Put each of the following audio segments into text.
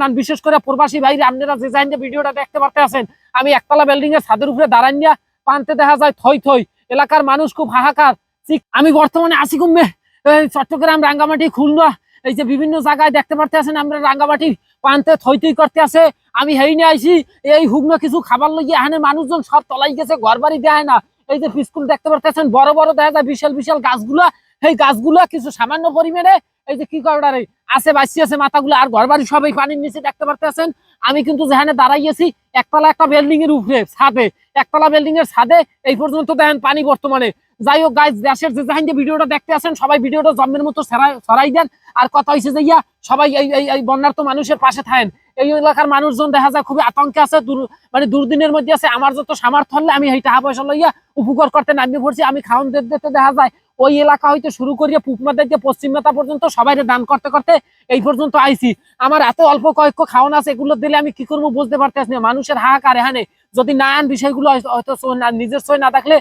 কারণ বিশেষ করে প্রবাসী ভাইরা, আপনারা যে জাইন ভিডিওটা দেখতে পারতে আছেন আমি একতলা বিল্ডিং এর ছাদের উপরে দাঁড়াইয়া পানতে দেখা যায় থই থই, এলাকার মানুষ খুব হাহাকার। আমি বর্তমানে আসি কমবে চট্টগ্রাম, রাঙ্গামাটি, খুলনা, এই যে বিভিন্ন জায়গায় দেখতে পারতে আছেন আমরা রাঙ্গামাটি পানতে থই থই করতে আছে। আমি হেই নিয়ে আইছি, এই হুগনো কিছু খাবার লইয়া এখানে মানুষজন সব তলাই গেছে ঘর বাড়ি দেয় না। এই যে স্কুল দেখতে পারতেছেন, বড় বড় দেখা যায় বিশাল বিশাল গাছগুলা, সেই গাছগুলা কিছু সামান্য পরিমাণে এই যে কি করে আছে বাসি আছে, মাথাগুলো আর ঘর বাড়ি সবাই পানির নিচে দেখতে পারতেছেন? আমি কিন্তু যেখানে দাঁড়াইয়েছি একতলা একটা বিল্ডিং এর উপরে, ছাদে। একতলা বিল্ডিং এর ছাদে, এই পর্যন্ত দেখেন পানি বর্তমানে। যাই হোক গাইজ দেশের যে জাহান যে ভিডিওটা দেখতে আসেন, সবাই ভিডিওটা জন্মের মতো ছড়াই দেন। আর কথা হয়েছে যে ইয়া, সবাই এই এই বন্যার্থ মানুষের পাশে থাকেন। এই এলাকার মানুষজন দেখা যায় খুবই আতঙ্কে আছে মানে দুর্দিনের মধ্যে আছে। আমার যত সামর্থ্য হলে আমি এই টাকা পয়সা লইয়া উপকার করতে নামিয়ে পড়ছি। আমি খাওয়ান দিতে দেখা যায়, ওই এলাকা হইতে শুরু করিয়া পুকমাদের যে পশ্চিম মাথা পর্যন্ত সবাই দান করতে করতে এই পর্যন্ত আইছি। আমার এত অল্প কয়েক খাওয়ান আছে, এগুলো দিলে আমি কি করব বুঝতে পারতেছি না। মানুষের হাহাকার এখানে। যদি না আন বিষয়গুলো, হয়তো নিজের সই না থাকলে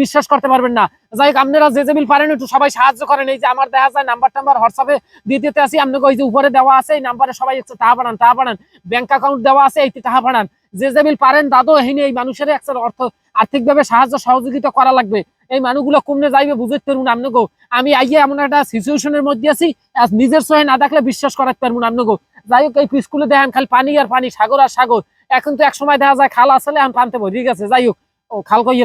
বিশ্বাস করতে পারবেন না। যাই হোক, আপনারা যে যে বিল পারেন, একটু সবাই সাহায্য করেন। এই যে আমার দেখা যায় নাম্বার টাম্বার হোয়াটসঅ্যাপে দিয়ে দিতে আসি। আপনাকে ওই যে উপরে দেওয়া আছে, এই নাম্বারে সবাই একটু টাকা পাঠান টাকা পাঠান ব্যাংক অ্যাকাউন্ট দেওয়া আছে, এইটি টাকা পাঠান যে যে বিল পারেন দাদু এখানে এই মানুষের একটা অর্থ, আর্থিকভাবে সাহায্য, সহযোগিতা করা লাগবে। এই মানুষগুলো কমনে যাইবে বুঝতে পারব না আপনাকে আমি আইয়ে এমন একটা সিচুয়েশনের মধ্যে আছি নিজের সহে না দেখলে বিশ্বাস করাতে পারব না আপনাকে যাই হোক, এই স্কুলে দেখেন খালি পানি আর পানি, সাগর আর সাগর। এখন তো এক সময় দেখা যায় খাল আসলে এখন পানতে ভরিয়ে গেছে। যাই হোক, ও খাল কইয়ে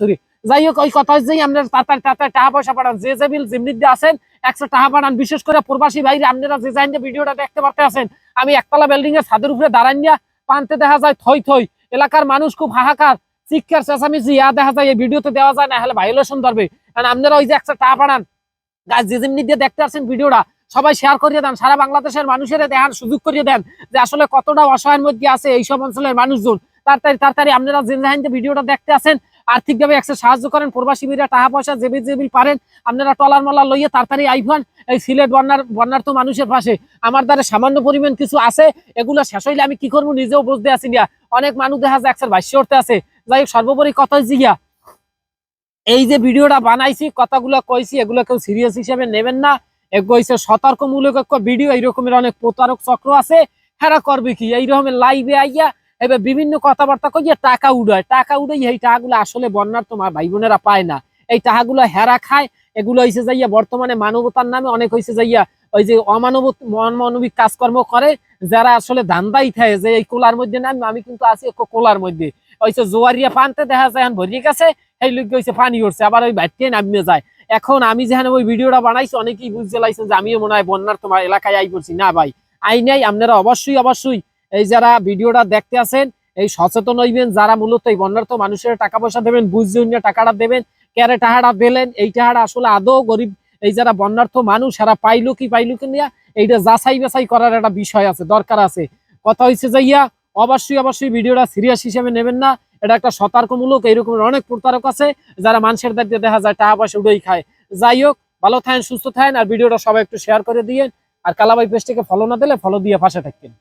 সরি যাই হোক, ওই কথা হচ্ছে আমরা তাড়াতাড়ি তাড়াতাড়ি টাকা পয়সা পাঠান। যে যে বিল যেমনি দিয়ে আছেন একশো টাকা পাঠান। বিশেষ করে প্রবাসী ভাইরা, আপনারা যে জাইন ভিডিওটা দেখতে পারতে আছেন, আমি একতলা বিল্ডিং এর ছাদের উপরে দাঁড়াইয়া পানতে দেখা যায় থই থই। এলাকার মানুষ খুব হাহাকার, চিৎকার, চেঁচামেচি। ইয়া দেখা যায়, এই ভিডিওতে দেওয়া যায় না হলে ভাইলেশন ধরবে। কারণ আপনারা ওই যে একশো টাকা পাঠান। গাছ যে যেমনি দিয়ে দেখতে আসছেন ভিডিওটা সবাই শেয়ার করিয়ে দেন, সারা বাংলাদেশের মানুষের দেখার সুযোগ করিয়ে দেন যে আসলে কতটা অসহায়ের মধ্যে আছে এইসব অঞ্চলের মানুষজন। তাড়াতাড়ি তাড়াতাড়ি আপনারা জাহান ভিডিওটা দেখতে আসেন আর্থিকভাবে একসাথে সাহায্য করেন, প্রবাসী বীরা টাকা পয়সা জেবি জেবি পারেন, আপনারা টলার মলা লইয়ে তাড়াতাড়ি আইফান, এই সিলেট বন্যার বন্যার তো মানুষের পাশে। আমার দ্বারা সামান্য পরিমাণ কিছু আছে, এগুলো শেষ হইলে আমি কি করব নিজেও বুঝতে আসি না। অনেক মানুষ দেখা যায় একসাথে ভাষ্য করতে আছে। যাই হোক, সর্বোপরি কথা হচ্ছে গিয়া, এই যে ভিডিওটা বানাইছি, কথাগুলো কইছি, এগুলো কেউ সিরিয়াস হিসেবে নেবেন না। কইছে সতর্কমূলক ভিডিও এইরকমের অনেক প্রতারক চক্র আছে। হেরা করবে কি? লাইভে আইয়া এবার বিভিন্ন কথাবার্তা কইয়া টাকা উড়ায়। টাকা উড়াই এই টাকাগুলো আসলে বন্যার তোমার ভাই বোনেরা পায় না। এই টাকাগুলো হেরা খায়, এগুলো হয়েছে যাইয়া বর্তমানে মানবতার নামে অনেক হয়েছে যাইয়া ওই যে অমানব মানবিক কাজকর্ম করে, যারা আসলে ধান্দাই থাকে যে এই কোলার মধ্যে নাম আমি কিন্তু আছি এক কোলার মধ্যে। ওই যে জোয়ারিয়া পানতে দেখা যায় ভরিয়ে গেছে, সেই লোক হয়েছে পানি উঠছে, আবার ওই বাইটে নামিয়ে যায়। এখন আমি যেখানে ওই ভিডিওটা বানাইছি, অনেকেই বুঝতে লাইছেন যে আমিও মনে হয় বন্যার তোমার এলাকায় আই করছি। না ভাই আই নাই, আপনারা অবশ্যই অবশ্যই এই যারা ভিডিওটা দেখতে আছেন, এই সচেতন হইবেন, যারা মূলত এই বন্যার্থ মানুষের টাকা পয়সা দেবেন না টাকাটা দেবেন ক্যারে টাকাটা দিলেন এই টাকাটা আসলে আদৌ গরিব, এই যারা বন্যার্থ মানুষ, এরা পাইলো কি পাইলো কি নিয়া এইটা যাচাই বাছাই করার একটা বিষয় আছে, দরকার আছে। কথা হয়েছে যে ইয়া, অবশ্যই অবশ্যই ভিডিওটা সিরিয়াস হিসেবে নেবেন না এটা একটা সতর্কমূলক এইরকম অনেক প্রতারক আছে, যারা মানুষের দায়িত্বে দেখা যায় টাকা পয়সা উড়েই খায়। যাই হোক, ভালো থাকেন, সুস্থ থাকেন, আর ভিডিওটা সবাই একটু শেয়ার করে দিয়ে আর কালাবাই পেস্টটিকে ফলো না দিলে ফলো দিয়ে পাশে থাকবেন।